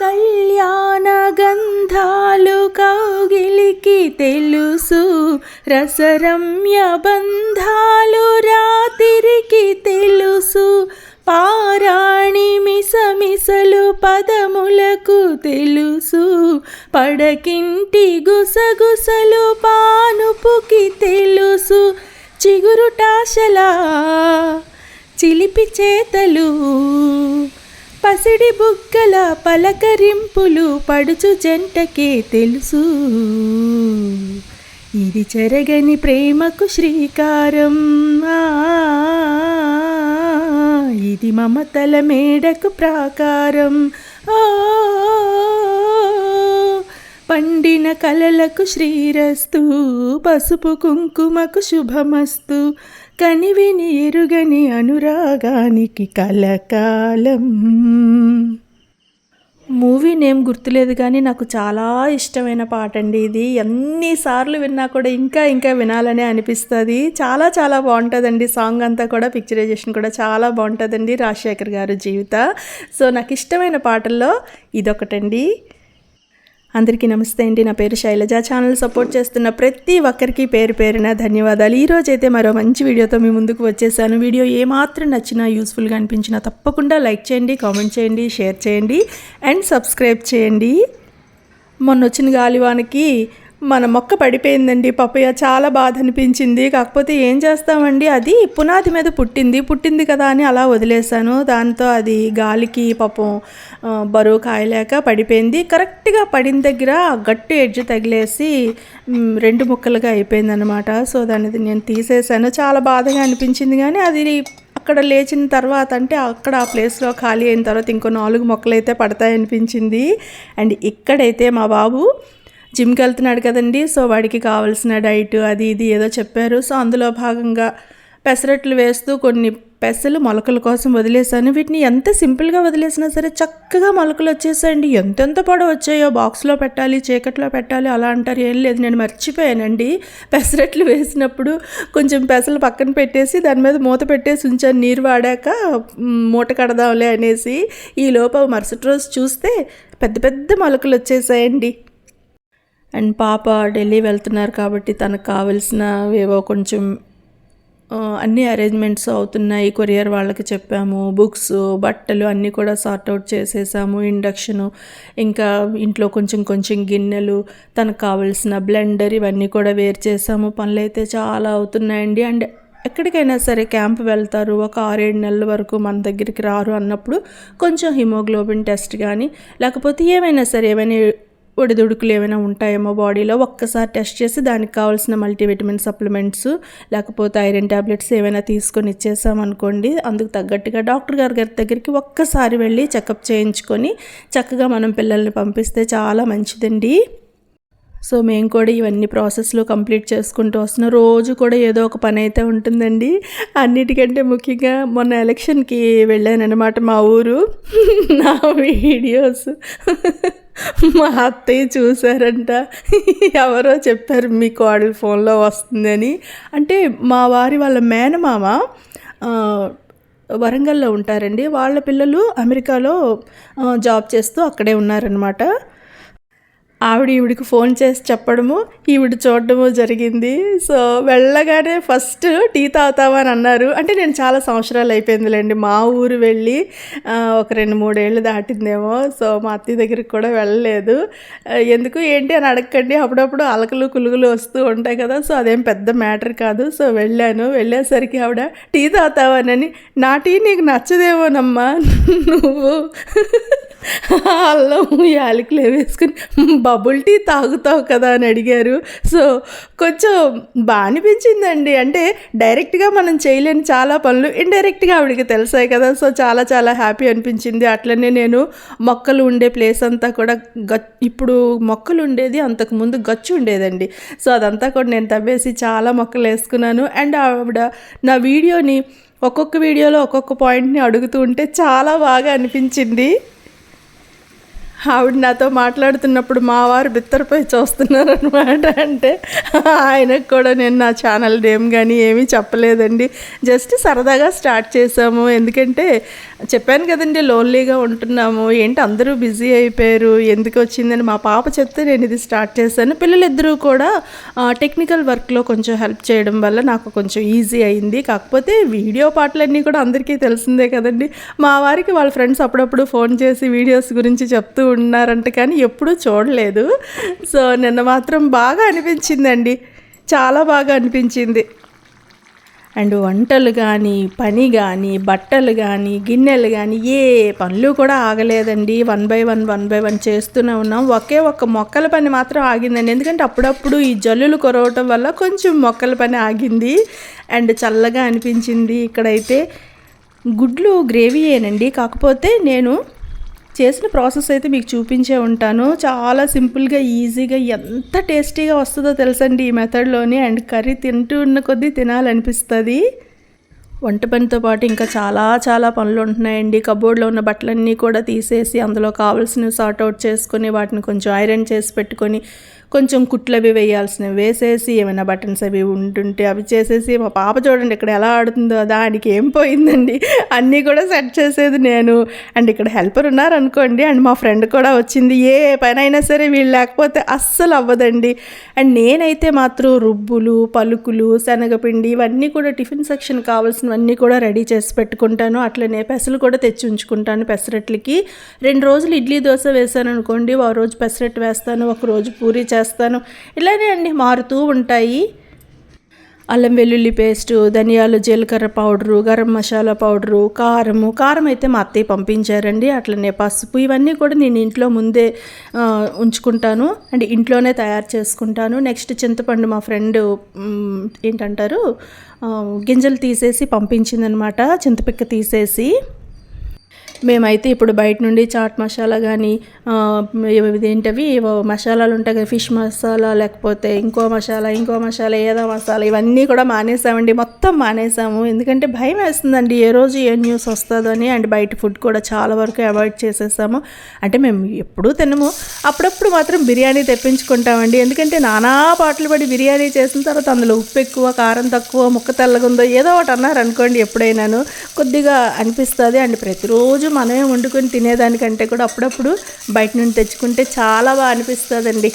కళ్యాణ గంధాలు కౌగిలికి తెలుసు. రసరమ్య బంధాలు రాతిరికి తెలుసు. పారాణి మిసమిసలు పదములకు తెలుసు. పడకింటి గుసగుసలు పానుపుకి తెలుసు. చిగురుటాశలా చిలిపి చేతలు పసిడి బుగ్గల పలకరింపులు పడుచు జంటకే తెలుసు. ఇది చెరగని ప్రేమకు శ్రీకారం. ఇది మమతల మేడకు ప్రాకారం. ఆ, పండిన కలలకు శ్రీరస్తు పసుపు కుంకుమకు శుభమస్తు. కనివిని ఎరుగని అనురాగానికి కలకాలం. మూవీ నేమ్ గుర్తులేదు కానీ నాకు చాలా ఇష్టమైన పాట అండి ఇది ఎన్నిసార్లు విన్నా కూడా ఇంకా ఇంకా వినాలనే అనిపిస్తుంది. చాలా చాలా బాగుంటుందండి. సాంగ్ అంతా కూడా పిక్చరైజేషన్ కూడా చాలా బాగుంటుందండి రాజశేఖర్ గారు జీవిత. సో నాకు ఇష్టమైన పాటల్లో ఇదొకటండి. అందరికీ నమస్తే అండి. నా పేరు శైలజ. ఛానల్ సపోర్ట్ చేస్తున్న ప్రతి ఒక్కరికి పేరు పేరున ధన్యవాదాలు. ఈరోజు అయితే మరో మంచి వీడియోతో మీ ముందుకు వచ్చేసాను. వీడియో ఏమాత్రం నచ్చినా యూస్ఫుల్గా అనిపించినా తప్పకుండా లైక్ చేయండి కామెంట్ చేయండి షేర్ చేయండి అండ్ సబ్స్క్రైబ్ చేయండి. మొన్న వచ్చిన గాలివానికి మన మొక్క పడిపోయిందండి. పప్పయ్య చాలా బాధ అనిపించింది కాకపోతే ఏం చేస్తామండి? అది పునాది మీద పుట్టింది. పుట్టింది కదా అని అలా వదిలేశాను. దాంతో అది గాలికి పాపం బరువు కాయలేక పడిపోయింది. కరెక్ట్గా పడిన దగ్గర గట్టి ఎడ్జ్ తగిలేసి రెండు ముక్కలుగా అయిపోయిందనమాట సో దాన్ని నేను తీసేశాను. చాలా బాధగా అనిపించింది కానీ అది అక్కడ లేచిన తర్వాత అంటే అక్కడ ఆ ప్లేస్లో ఖాళీ అయిన తర్వాత ఇంకో నాలుగు మొక్కలు అయితే పడతాయనిపించింది. అండ్ ఇక్కడైతే మా బాబు జిమ్కి వెళ్తున్నాడు కదండి. సో వాడికి కావాల్సిన డైట్ అది ఇది ఏదో చెప్పారు. సో అందులో భాగంగా పెసరట్లు వేస్తూ కొన్ని పెసలు మొలకల కోసం వదిలేసాను వీటిని ఎంత సింపుల్గా వదిలేసినా సరే చక్కగా మొలకలు వచ్చేసాయండి. ఎంతెంత పొడవు వచ్చాయో బాక్స్లో పెట్టాలి చీకట్లో పెట్టాలి అలా అంటారు. ఏం లేదు నేను మర్చిపోయానండి. పెసరట్లు వేసినప్పుడు కొంచెం పెసలు పక్కన పెట్టేసి దాని మీద మూత పెట్టేసి ఉంచాను. నీరు వాడాక మూట కడదాంలే అనేసి ఈ లోప మరుసటి రోజు చూస్తే పెద్ద పెద్ద మొలకలు వచ్చేసాయండి. అండ్ పాప ఢిల్లీ వెళ్తున్నారు కాబట్టి తనకు కావలసినవేవో కొంచెం అన్ని అరేంజ్మెంట్స్ అవుతున్నాయి. కొరియర్ వాళ్ళకి చెప్పాము. బుక్స్ బట్టలు అన్నీ కూడా సార్ట్ అవుట్ చేసేసాము. ఇండక్షను ఇంకా ఇంట్లో కొంచెం కొంచెం గిన్నెలు తనకు కావలసిన బ్లెండర్ ఇవన్నీ కూడా వేరు చేసాము. పనులు అయితే చాలా అవుతున్నాయండి. అండ్ ఎక్కడికైనా సరే క్యాంప్ వెళ్తారు. ఒక ఆరేడు నెలల వరకు మన దగ్గరికి రారు అన్నప్పుడు కొంచెం హిమోగ్లోబిన్ టెస్ట్ కానీ లేకపోతే ఏమైనా సరే ఏమైనా ఒడిదుడుకులు ఏమైనా ఉంటాయేమో బాడీలో ఒక్కసారి టెస్ట్ చేసి దానికి కావాల్సిన మల్టీవిటమిన్ సప్లిమెంట్స్ లేకపోతే ఐరన్ ట్యాబ్లెట్స్ ఏమైనా తీసుకొని ఇచ్చేసామనుకోండి అందుకు తగ్గట్టుగా డాక్టర్ గారి గారి దగ్గరికి ఒక్కసారి వెళ్ళి చెకప్ చేయించుకొని చక్కగా మనం పిల్లల్ని పంపిస్తే చాలా మంచిదండి. సో మేము కూడా ఇవన్నీ ప్రాసెస్లో కంప్లీట్ చేసుకుంటూ వస్తున్నాం. రోజు కూడా ఏదో ఒక పని అయితే ఉంటుందండి. అన్నిటికంటే ముఖ్యంగా మొన్న ఎలక్షన్కి వెళ్ళానన్నమాట మా ఊరు. నా వీడియోస్. మా అత్తయ్య చూసారంట ఎవరో చెప్పారు మీ కోడలు ఫోన్లో వస్తుందని. అంటే మా వారి వాళ్ళ మేనమామ వరంగల్లో ఉంటారండి. వాళ్ళ పిల్లలు అమెరికాలో జాబ్ చేస్తూ అక్కడే ఉన్నారనమాట ఆవిడ ఈవిడికి ఫోన్ చేసి చెప్పడము ఈవిడ చూడడము జరిగింది. సో వెళ్ళగానే ఫస్ట్ టీ తాగుతావా అని అన్నారు. అంటే నేను చాలా సంవత్సరాలు అయిపోయిందిలేండి మా ఊరు వెళ్ళి ఒక రెండు మూడేళ్ళు దాటిందేమో. సో మా అత్తయ్య దగ్గరికి కూడా వెళ్ళలేదు. ఎందుకు ఏంటి అని అడగండి అప్పుడప్పుడు అలకలు కులుగులు వస్తూ ఉంటాయి కదా సో అదేం పెద్ద మ్యాటర్ కాదు. సో వెళ్ళాను. వెళ్ళేసరికి ఆవిడ టీ తాగుతావానని నా టీ నీకు నచ్చదేమోనమ్మా నువ్వు. అల్లం యాలకులు వేసుకుని బబుల్ టీ తాగుతావు కదా అని అడిగారు. సో కొంచెం బాగా అనిపించిందండి. అంటే డైరెక్ట్గా మనం చేయలేని చాలా పనులు ఇండైరెక్ట్గా ఆవిడకి తెలిసాయి కదా. సో చాలా చాలా హ్యాపీ అనిపించింది. అట్లనే నేను మొక్కలు ఉండే ప్లేస్ అంతా కూడా గ ఇప్పుడు మొక్కలు ఉండేది అంతకుముందు గచ్చు ఉండేదండి. సో అదంతా కూడా నేను తవ్వేసి చాలా మొక్కలు వేసుకున్నాను. అండ్ ఆవిడ నా వీడియోని ఒక్కొక్క వీడియోలో ఒక్కొక్క పాయింట్ని అడుగుతూ ఉంటే చాలా బాగా అనిపించింది. ఆవిడ నాతో మాట్లాడుతున్నప్పుడు మా వారు బిత్తరపోయి చూస్తున్నారు అనమాట అంటే ఆయనకు కూడా నేను నా ఛానల్ నేమ్ కానీ ఏమీ చెప్పలేదండి. జస్ట్ సరదాగా స్టార్ట్ చేసాము. ఎందుకంటే చెప్పాను కదండి లోన్లీగా ఉంటున్నాము. ఏంటి అందరూ బిజీ అయిపోయారు ఎందుకు వచ్చిందని మా పాప చెప్తే నేను ఇది స్టార్ట్ చేశాను. పిల్లలిద్దరూ కూడా టెక్నికల్ వర్క్లో కొంచెం హెల్ప్ చేయడం వల్ల నాకు కొంచెం ఈజీ అయింది. కాకపోతే వీడియో పాటలన్నీ కూడా అందరికీ తెలిసిందే కదండి. మా వారికి వాళ్ళ ఫ్రెండ్స్ అప్పుడప్పుడు ఫోన్ చేసి వీడియోస్ గురించి చెప్తూ ఉన్నారంట కానీ ఎప్పుడూ చూడలేదు. సో నిన్న మాత్రం బాగా అనిపించిందండి. చాలా బాగా అనిపించింది. అండ్ వంటలు కానీ పని కానీ బట్టలు కానీ గిన్నెలు కానీ ఏ పనులు కూడా ఆగలేదండి. One by one one by one చేస్తూనే ఉన్నాం. ఒకే ఒక్క మొక్కల పని మాత్రం ఆగిందండి. ఎందుకంటే అప్పుడప్పుడు ఈ జల్లులు కొరవటం వల్ల కొంచెం మొక్కల పని ఆగింది. అండ్ చల్లగా అనిపించింది. ఇక్కడైతే గుడ్లు గ్రేవీయేనండి కాకపోతే నేను చేసిన ప్రాసెస్ అయితే మీకు చూపించే ఉంటాను. చాలా సింపుల్గా ఈజీగా ఎంత టేస్టీగా వస్తుందో తెలుసండి ఈ మెథడ్లోని. అండ్ కర్రీ తింటూ ఉన్న కొద్దీ తినాలనిపిస్తుంది. వంట పనితో పాటు ఇంకా చాలా చాలా పనులు ఉంటున్నాయండి. కబోర్డ్లో ఉన్న బట్టలన్నీ కూడా తీసేసి అందులో కావాల్సినవి సార్ట్ అవుట్ చేసుకొని వాటిని కొంచెం ఐరన్ చేసి పెట్టుకొని కొంచెం కుట్లు అవి వేయాల్సినవి వేసేసి ఏమైనా బటన్స్ అవి ఉంటుంటే అవి చేసేసి మా పాప చూడండి ఇక్కడ ఎలా ఆడుతుందో దానికి ఏం పోయిందండి. అన్నీ కూడా సెట్ చేసేది నేను. అండ్ ఇక్కడ హెల్పర్ ఉన్నారనుకోండి అండ్ మా ఫ్రెండ్ కూడా వచ్చింది. ఏ పని అయినా సరే వీళ్ళు లేకపోతే అస్సలు అవ్వదండి. అండ్ నేనైతే మాత్రం రుబ్బులు పలుకులు శనగపిండి ఇవన్నీ కూడా టిఫిన్ సెక్షన్ కావాల్సిన అన్నీ కూడా రెడీ చేసి పెట్టుకుంటాను. అట్లనే పెసలు కూడా తెచ్చి ఉంచుకుంటాను పెసరట్లకి. రెండు రోజులు ఇడ్లీ దోశ వేసాను అనుకోండి ఒక రోజు పెసరట్టు వేస్తాను ఒక రోజు పూరి చేస్తాను. ఇలానే అండి మారుతూ ఉంటాయి. అల్లం వెల్లుల్లి పేస్టు ధనియాలు జీలకర్ర పౌడరు గరం మసాలా పౌడరు కారము. కారం అయితే మా అత్తయ్య పంపించారండి. అట్లనే పసుపు ఇవన్నీ కూడా నేను ఇంట్లో ముందే ఉంచుకుంటాను. అండ్ ఇంట్లోనే తయారు చేసుకుంటాను. నెక్స్ట్ చింతపండు మా ఫ్రెండ్ ఏంటంటారు? గింజలు తీసేసి పంపించిందనమాట. చింతపిక్క తీసేసి. మేమైతే ఇప్పుడు బయట నుండి చాట్ మసాలా కానీ ఇదేంటవి మసాలాలు ఉంటాయి కదా ఫిష్ మసాలా లేకపోతే ఇంకో మసాలా ఇంకో మసాలా ఏదో మసాలా ఇవన్నీ కూడా మానేసామండి. మొత్తం మానేసాము. ఎందుకంటే భయం వేస్తుందండి ఏ రోజు ఏ న్యూస్ వస్తుందని అండ్ బయట ఫుడ్ కూడా చాలా వరకు అవాయిడ్ చేసేసాము. అంటే మేము ఎప్పుడూ తినము. అప్పుడప్పుడు మాత్రం బిర్యానీ తెప్పించుకుంటామండి. ఎందుకంటే నానా పాటలు పడి బిర్యానీ చేసిన తర్వాత అందులో ఉప్పు ఎక్కువ కారం తక్కువ ముక్క తెల్లగా ఉందో ఏదో ఒకటి అన్నారు అనుకోండి ఎప్పుడైనాను. కొద్దిగా అనిపిస్తుంది. అండ్ ప్రతిరోజు మనమే వండుకొని తినేదానికంటే కూడా అప్పుడప్పుడు బయట నుండి తెచ్చుకుంటే చాలా బాగా అనిపిస్తుందండి.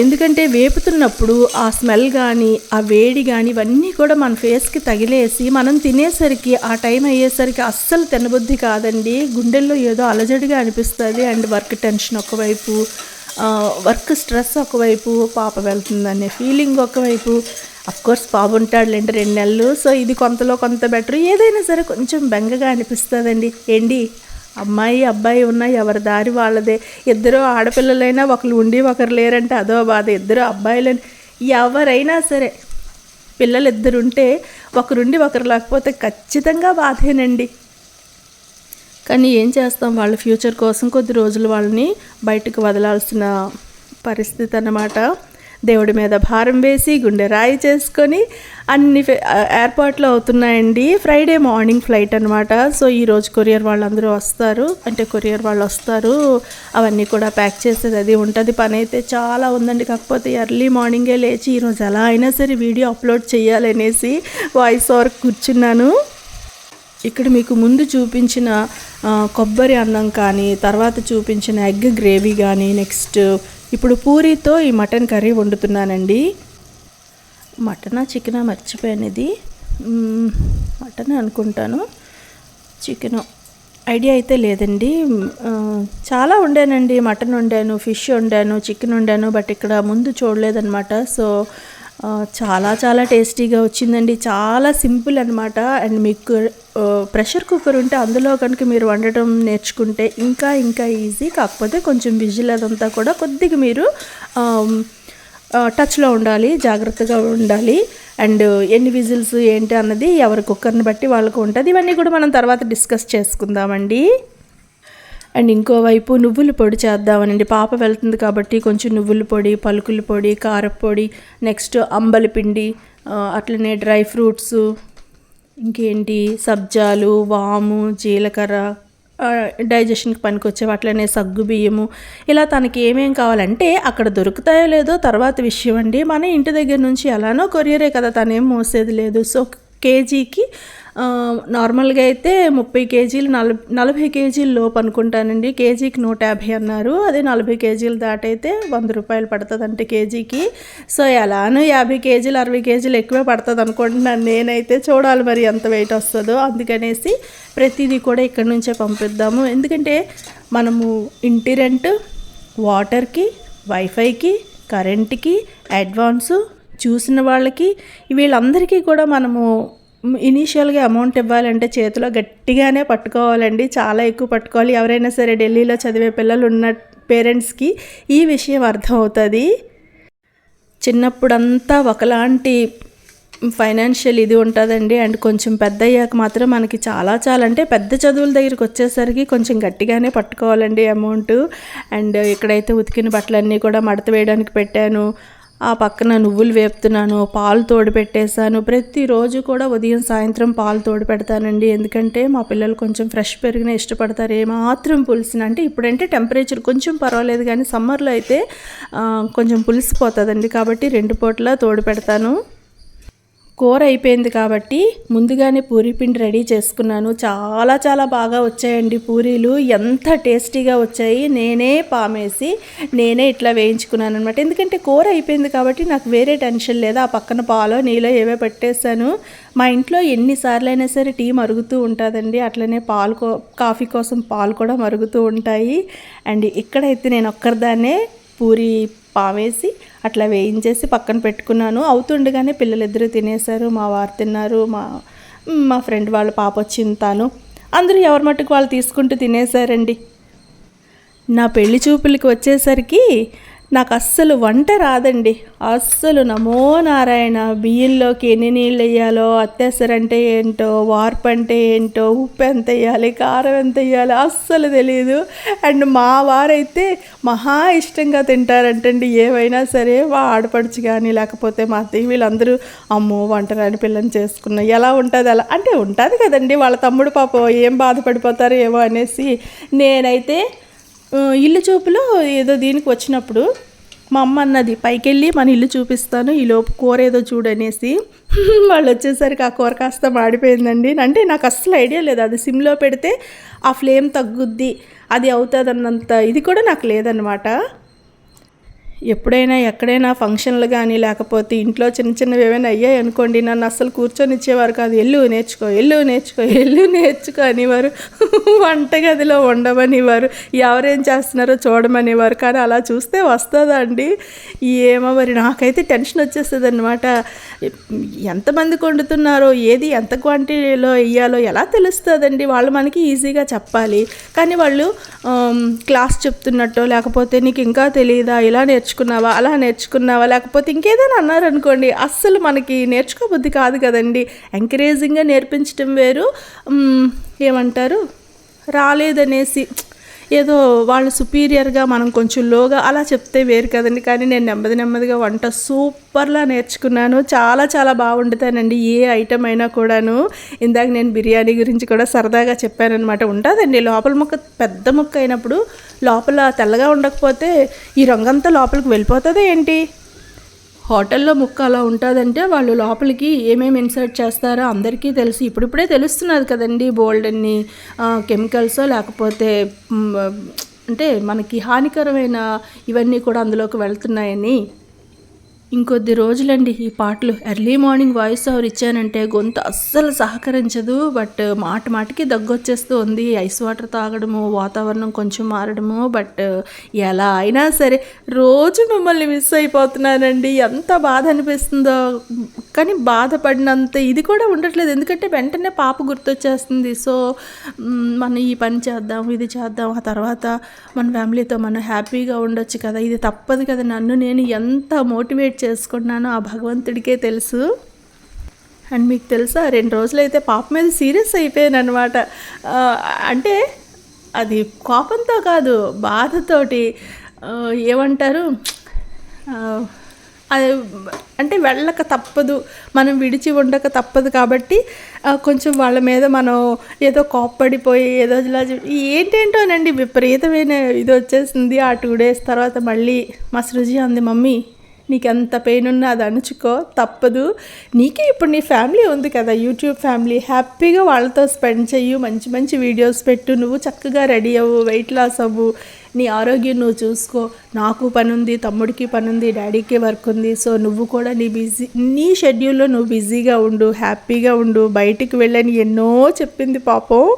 ఎందుకంటే వేపుతున్నప్పుడు ఆ స్మెల్ కానీ ఆ వేడి కానీ ఇవన్నీ కూడా మన ఫేస్కి తగిలేసి మనం తినేసరికి ఆ టైం అయ్యేసరికి అస్సలు తినబుద్ధి కాదండి. గుండెల్లో ఏదో అలజడిగా అనిపిస్తుంది అండ్ వర్క్ టెన్షన్ ఒకవైపు వర్క్ స్ట్రెస్ ఒకవైపు పాప వెళ్తుందనే ఫీలింగ్ ఒకవైపు. కోర్స్ పాప ఉంటాడులేండి రెండు నెలలు. సో ఇది కొంతలో కొంత బెటర్ ఏదైనా సరే కొంచెం బెంగగా అనిపిస్తుందండి. ఏంటి? అమ్మాయి అబ్బాయి ఉన్నా ఎవరి దారి వాళ్ళదే. ఇద్దరు ఆడపిల్లలైనా ఒకరు ఉండి ఒకరు లేరంటే అదో బాధ. ఇద్దరు అబ్బాయిలని ఎవరైనా సరే పిల్లలు ఇద్దరు ఉంటే ఒకరుండి ఒకరు లేకపోతే ఖచ్చితంగా బాధేనండి. కానీ ఏం చేస్తాం? వాళ్ళ ఫ్యూచర్ కోసం కొద్ది రోజులు వాళ్ళని బయటకు వదలాల్సిన పరిస్థితి అన్నమాట. దేవుడి మీద భారం వేసి గుండె రాయి చేసుకొని అన్ని ఏర్పాట్లు అవుతున్నాయండి. ఫ్రైడే మార్నింగ్ ఫ్లైట్ అనమాట సో ఈరోజు కొరియర్ వాళ్ళందరూ వస్తారు. అంటే కొరియర్ వాళ్ళు వస్తారు. అవన్నీ కూడా ప్యాక్ చేసేది అది ఉంటుంది. పని అయితే చాలా ఉందండి. కాకపోతే ఎర్లీ మార్నింగే లేచి ఈరోజు ఎలా అయినా సరే వీడియో అప్లోడ్ చేయాలనేసి వాయిస్ ఓవర్ కూర్చున్నాను. ఇక్కడ మీకు ముందు చూపించిన కొబ్బరి అన్నం కానీ తర్వాత చూపించిన ఎగ్ గ్రేవీ కానీ నెక్స్ట్ ఇప్పుడు పూరితో ఈ మటన్ కర్రీ వండుతున్నానండి. మటనా చికెనా మర్చిపోయాను ఇది మటన్ అనుకుంటాను. చికెన్. ఐడియా అయితే లేదండి. చాలా వండానండి. మటన్ వండాను ఫిష్ వండాను చికెన్ వండాను బట్ ఇక్కడ ముందు చూడలేదన్నమాట. సో చాలా చాలా టేస్టీగా వచ్చిందండి. చాలా సింపుల్ అనమాట అండ్ మీకు ప్రెషర్ కుక్కర్ ఉంటే అందులో కనుక మీరు వండటం నేర్చుకుంటే ఇంకా ఇంకా ఈజీ. కాకపోతే కొంచెం విజిల్ అదంతా కూడా కొద్దిగా మీరు టచ్లో ఉండాలి జాగ్రత్తగా ఉండాలి. అండ్ ఎన్ని విజిల్స్ ఏంటి అన్నది ఎవరి కుక్కర్ని బట్టి వాళ్ళకు ఉంటుంది. ఇవన్నీ కూడా మనం తర్వాత డిస్కస్ చేసుకుందామండి. అండ్ ఇంకోవైపు నువ్వుల పొడి చేద్దామనండి. పాప వెళ్తుంది కాబట్టి కొంచెం నువ్వుల పొడి పలుకుల పొడి కారపొడి నెక్స్ట్ అంబలి పిండి అట్లనే డ్రై ఫ్రూట్స్ ఇంకేంటి సబ్జాలు వాము జీలకర్ర డైజెషన్కి పనికొచ్చే అట్లనే సగ్గు బియ్యము. ఇలా తనకి ఏమేం కావాలంటే అక్కడ దొరుకుతాయో లేదో తర్వాత విషయం అండి మన ఇంటి దగ్గర నుంచి ఎలానో కొరియరే కదా తనేం మోసేది లేదు. సో కేజీకి నార్మల్గా అయితే ముప్పై కేజీలు నలభై నలభై కేజీల లోపు అనుకుంటానండి. కేజీకి నూట యాభై అన్నారు. అదే నలభై కేజీలు దాటైతే వంద రూపాయలు పడుతుంది అంటే కేజీకి. సో ఎలానో యాభై కేజీలు అరవై కేజీలు ఎక్కువే పడుతుంది అనుకుంటున్నాను నేనైతే చూడాలి మరి ఎంత వెయిట్ వస్తుందో. అందుకనేసి ప్రతిదీ కూడా ఇక్కడ నుంచే పంపిద్దాము. ఎందుకంటే మనము ఇంటి రెంట్ వాటర్కి వైఫైకి కరెంట్కి అడ్వాన్సు చూసిన వాళ్ళకి వీళ్ళందరికీ కూడా మనము ఇనీషియల్గా అమౌంట్ ఇవ్వాలంటే చేతిలో గట్టిగానే పట్టుకోవాలండి. చాలా ఎక్కువ పట్టుకోవాలి. ఎవరైనా సరే ఢిల్లీలో చదివే పిల్లలు ఉన్న పేరెంట్స్కి ఈ విషయం అర్థమవుతుంది. చిన్నప్పుడంతా ఒకలాంటి ఫైనాన్షియల్ ఇది ఉంటుందండి. అండ్ కొంచెం పెద్ద అయ్యాక మాత్రం మనకి చాలా చాలా అంటే పెద్ద చదువుల దగ్గరికి వచ్చేసరికి కొంచెం గట్టిగానే పట్టుకోవాలండి అమౌంట్. అండ్ ఇక్కడైతే ఉతికిన బట్టలన్నీ కూడా మడత వేయడానికి పెట్టాను. ఆ పక్కన నువ్వులు వేపుతున్నాను పాలు తోడు పెట్టేశాను ప్రతిరోజు కూడా ఉదయం సాయంత్రం పాలు తోడు పెడతానండి ఎందుకంటే మా పిల్లలు కొంచెం ఫ్రెష్ పెరిగిన ఇష్టపడతారు. ఏమాత్రం పులిసిన అంటే ఇప్పుడంటే టెంపరేచర్ కొంచెం పర్వాలేదు కానీ సమ్మర్లో అయితే కొంచెం పులిసిపోతుందండి కాబట్టి రెండు పూట్ల తోడు పెడతాను కూర అయిపోయింది కాబట్టి ముందుగానే పూరి పిండి రెడీ చేసుకున్నాను. చాలా చాలా బాగా వచ్చాయండి పూరీలు. ఎంత టేస్టీగా వచ్చాయి నేనే పామేసి నేనే ఇట్లా వేయించుకున్నాను అనమాట ఎందుకంటే కూర అయిపోయింది కాబట్టి నాకు వేరే టెన్షన్ లేదు. ఆ పక్కన పాలో నీలో ఏవో పెట్టేశాను. మా ఇంట్లో ఎన్నిసార్లు అయినా సరే టీ మరుగుతూ ఉంటుందండి. అట్లనే పాలు కో కాఫీ కోసం పాలు కూడా మరుగుతూ ఉంటాయి. అండ్ ఇక్కడైతే నేను ఒక్కరిదాన్నే పూరి పావేసి అట్లా వేయించేసి పక్కన పెట్టుకున్నాను. అవుతుండగానే పిల్లలిద్దరూ తినేశారు మా వారు తిన్నారు మా మా ఫ్రెండ్ వాళ్ళ పాప వచ్చింది తాను అందరూ ఎవరి మట్టుకు వాళ్ళు తీసుకుంటూ తినేశారండి? నా పెళ్ళి చూపులకి వచ్చేసరికి నాకు అస్సలు వంట రాదండి. అస్సలు నమో నారాయణ బియ్యంలోకి ఎన్ని నీళ్ళు వేయాలో అంటే ఏంటో వార్పు అంటే ఏంటో ఉప్పు ఎంత వేయాలి కారం ఎంత వేయాలి అస్సలు తెలియదు అండ్ మా వారైతే మహా ఇష్టంగా తింటారంటండి. ఏవైనా సరే మా ఆడపడుచు కానీ లేకపోతే మా అత్తయ్య వీళ్ళందరూ అమ్మో వంట రాని పిల్లని చేసుకున్న ఎలా ఉంటుంది అలా? అంటే ఉంటుంది కదండి. వాళ్ళ తమ్ముడు పాప ఏం బాధపడిపోతారో ఏమో అనేసి నేనైతే ఇల్లు చూపులో ఏదో దీనికి వచ్చినప్పుడు మా అమ్మ అన్నది పైకెళ్ళి మన ఇల్లు చూపిస్తాను ఈ లోపు కూర ఏదో చూడనేసి వాళ్ళు వచ్చేసరికి ఆ కూర కాస్త మాడిపోయిందండి. అంటే నాకు అస్సలు ఐడియా లేదు. అది సిమ్లో పెడితే ఆ ఫ్లేమ్ తగ్గుద్ది అది అవుతుంది అన్నంత ఇది కూడా నాకు లేదనమాట ఎప్పుడైనా ఎక్కడైనా ఫంక్షన్లు కానీ లేకపోతే ఇంట్లో చిన్న చిన్నవి ఏమైనా అయ్యాయి అనుకోండి నన్ను అస్సలు కూర్చొని ఇచ్చేవారు కాదు. ఎల్లు నేర్చుకో ఎల్లు నేర్చుకో ఎల్లు నేర్చుకో అనేవారు. వంటగదిలో ఉండమనేవారు ఎవరేం చేస్తున్నారో చూడమనేవారు. కానీ అలా చూస్తే వస్తుందా అండి? ఏమో మరి నాకైతే టెన్షన్ వచ్చేస్తుంది అనమాట ఎంతమంది వండుతున్నారో ఏది ఎంత క్వాంటిటీలో వేయాలో ఎలా తెలుస్తుందండి? వాళ్ళు మనకి ఈజీగా చెప్పాలి. కానీ వాళ్ళు క్లాస్ చెప్తున్నట్టు లేకపోతే నీకు ఇంకా తెలియదా ఇలా నేర్చుకున్నావా? అలా నేర్చుకున్నావా? లేకపోతే ఇంకేదైనా అన్నారనుకోండి అస్సలు మనకి నేర్చుకోబుద్ధి కాదు కదండి. ఎంకరేజింగ్గా నేర్పించడం వేరు. ఏమంటారు? రాలేదనేసి. ఏదో వాళ్ళు సుపీరియర్గా మనం కొంచెం లోగా అలా చెప్తే వేరు కదండి. కానీ నేను నెమ్మది నెమ్మదిగా వంట సూపర్లా నేర్చుకున్నాను. చాలా చాలా బాగుండుతానండి ఏ ఐటెం అయినా కూడాను. ఇందాక నేను బిర్యానీ గురించి కూడా సరదాగా చెప్పానమాట ఉంటుందండి లోపల ముక్క పెద్ద ముక్క అయినప్పుడు లోపల తెల్లగా ఉండకపోతే ఈ రంగంతా లోపలికి వెళ్ళిపోతుందా ఏంటి హోటల్లో ముక్క అలా ఉంటుందంటే వాళ్ళు లోపలికి ఏమేమి ఇన్సర్ట్ చేస్తారో అందరికీ తెలుసు. ఇప్పుడిప్పుడే తెలుస్తున్నది కదండి బోల్డ్ అన్ని కెమికల్స్ లేకపోతే అంటే మనకి హానికరమైన ఇవన్నీ కూడా అందులోకి వెళ్తున్నాయని. ఇంకొద్ది రోజులండి ఈ పాటలు. ఎర్లీ మార్నింగ్ వాయిస్ ఓవర్ ఇచ్చానంటే గొంతు అస్సలు సహకరించదు. బట్ మాట మాటికి దగ్గొచ్చేస్తూ ఉంది. ఐస్ వాటర్ తాగడము వాతావరణం కొంచెం మారడము. బట్ ఎలా అయినా సరే రోజు మిమ్మల్ని మిస్ అయిపోతున్నానండి. ఎంత బాధ అనిపిస్తుందో. కానీ బాధపడినంత ఇది కూడా ఉండట్లేదు. ఎందుకంటే వెంటనే పాప గుర్తొచ్చేస్తుంది. సో మనం ఈ పని చేద్దాం ఇది చేద్దాం. ఆ తర్వాత మన ఫ్యామిలీతో మనం హ్యాపీగా ఉండొచ్చు కదా. ఇది తప్పదు కదా. నన్ను నేను ఎంత మోటివేట్ చేసుకున్నానో ఆ భగవంతుడికే తెలుసు. అండ్ మీకు తెలుసా రెండు రోజులైతే పాప మీద సీరియస్ అయిపోయాను అనమాట అంటే అది కోపంతో కాదు బాధతోటి ఏమంటారు అది అంటే వెళ్ళక తప్పదు మనం విడిచి ఉండక తప్పదు కాబట్టి కొంచెం వాళ్ళ మీద మనం ఏదో కోప్పడిపోయి ఏదో ఇలా ఏంటేంటోనండి విపరీతమైన ఇది వచ్చేసింది. ఆ టూ డేస్ తర్వాత మళ్ళీ మా సృజి అంది మమ్మీ నీకు ఎంత పెయిన్ ఉన్నా అది అణుచుకో తప్పదు. నీకే ఇప్పుడు నీ ఫ్యామిలీ ఉంది కదా యూట్యూబ్ ఫ్యామిలీ హ్యాపీగా వాళ్ళతో స్పెండ్ చెయ్యి మంచి మంచి వీడియోస్ పెట్టు. నువ్వు చక్కగా రెడీ అవ్వు వెయిట్ లాస్ అవ్వు. నీ ఆరోగ్యం నువ్వు చూసుకో. నాకు పని ఉంది తమ్ముడికి పని ఉంది డాడీకి వర్క్ ఉంది. సో నువ్వు కూడా నీ బిజీ నీ షెడ్యూల్లో నువ్వు బిజీగా ఉండు హ్యాపీగా ఉండు. బయటికి వెళ్ళని ఎన్నో చెప్పింది పాపం.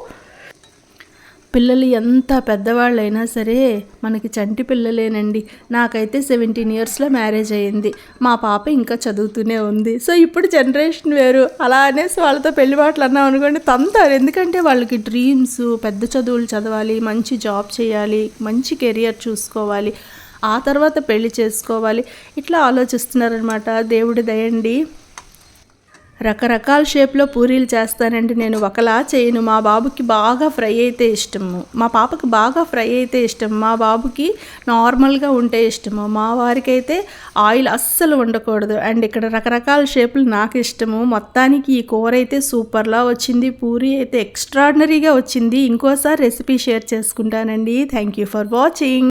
పిల్లలు ఎంత పెద్దవాళ్ళైనా సరే మనకి చంటి పిల్లలేనండి. నాకైతే సెవెంటీన్ ఇయర్స్లో మ్యారేజ్ అయ్యింది. మా పాప ఇంకా చదువుతూనే ఉంది. సో ఇప్పుడు జనరేషన్ వేరు. అలా అనేసి వాళ్ళతో పెళ్ళి మాటలు అన్నాం అనుకోండి తంతారు. ఎందుకంటే వాళ్ళకి డ్రీమ్స్ పెద్ద చదువులు చదవాలి మంచి జాబ్ చేయాలి మంచి కెరియర్ చూసుకోవాలి ఆ తర్వాత పెళ్ళి చేసుకోవాలి. ఇట్లా ఆలోచిస్తున్నారనమాట దేవుడి దయండి రకరకాల షేప్లో పూరీలు చేస్తానండి. నేను ఒకలా చేయను. మా బాబుకి బాగా ఫ్రై అయితే ఇష్టము. మా పాపకి బాగా ఫ్రై అయితే ఇష్టం మా బాబుకి నార్మల్గా ఉంటే ఇష్టము. మా వారికి అయితే ఆయిల్ అస్సలు ఉండకూడదు. అండ్ ఇక్కడ రకరకాల షేపులు నాకు ఇష్టము. మొత్తానికి ఈ కూర అయితే సూపర్లా వచ్చింది. పూరి అయితే ఎక్స్ట్రాడినరీగా వచ్చింది. ఇంకోసారి రెసిపీ షేర్ చేసుకుంటానండి. Thank you for watching.